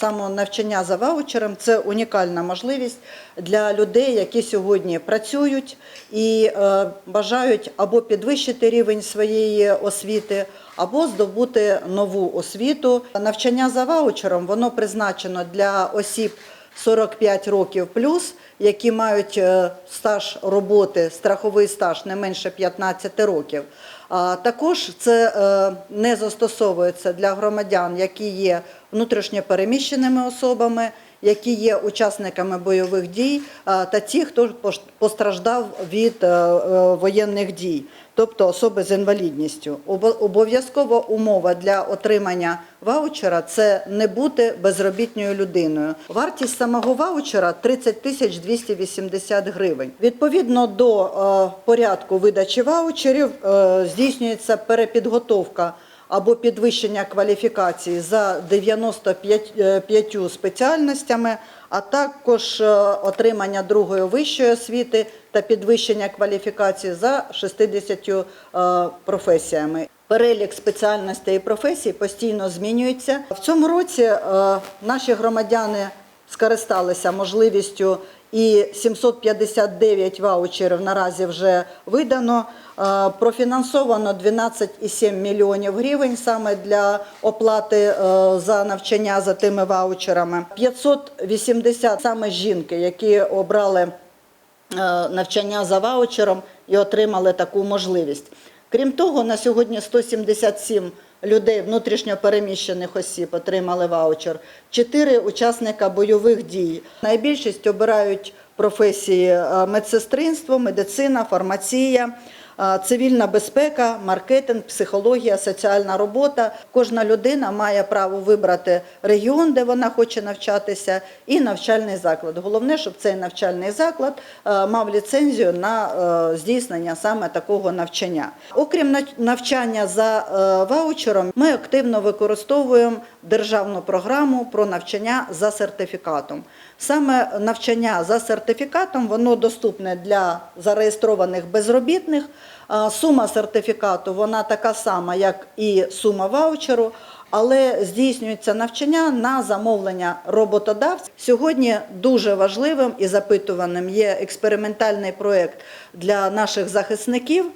саме навчання за ваучером це унікальна можливість для людей, які сьогодні працюють і е, бажають або підвищити рівень своєї освіти, або здобути нову освіту. Навчання за ваучером воно призначено для осіб 45 років плюс, які мають е, стаж роботи, страховий стаж не менше 15 років. А також це е, не застосовується для громадян, які є внутрішньо переміщеними особами, які є учасниками бойових дій, та ті, хто постраждав від е, е, воєнних дій, тобто особи з інвалідністю. Обо- Обов'язкова умова для отримання ваучера це не бути безробітною людиною. Вартість самого ваучера 30 тисяч 280 гривень. Відповідно до е, порядку видачі ваучерів е, здійснюється перепідготовка або підвищення кваліфікації за 95 е, спеціальностями, а також е, отримання другої вищої освіти та підвищення кваліфікації за 60 е, професіями. Перелік спеціальностей і професій постійно змінюється. В цьому році наші громадяни скористалися можливістю і 759 ваучерів наразі вже видано. Е, Профінансовано 12,7 мільйонів гривень саме для оплати е, за навчання за тими ваучерами. 580 саме жінки, які обрали е, навчання за ваучером і отримали таку можливість. Крім того, на сьогодні 177 людей внутрішньо переміщених осіб отримали ваучер, чотири учасника бойових дій. Найбільшість обирають професії е, медсестринство, медицина, фармація. Цивільна безпека, маркетинг, психологія, соціальна робота. Кожна людина має право вибрати регіон, де вона хоче навчатися, і навчальний заклад. Головне, щоб цей навчальний заклад мав ліцензію на здійснення саме такого навчання. Окрім навчання за ваучером, ми активно використовуємо державну програму про навчання за сертифікатом. Саме навчання за сертифікатом воно доступне для зареєстрованих безробітних. Сума сертифікату вона така сама, як і сума ваучеру, але здійснюється навчання на замовлення роботодавців. Сьогодні дуже важливим і запитуваним є експериментальний проєкт для наших захисників.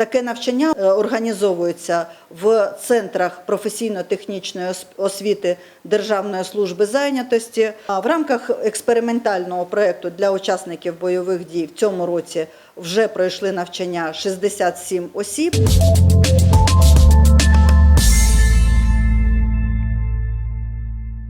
Таке навчання е, організовується в центрах професійно-технічної освіти Державної служби зайнятості. В рамках експериментального проєкту для учасників бойових дій в цьому році вже пройшли навчання 67 осіб.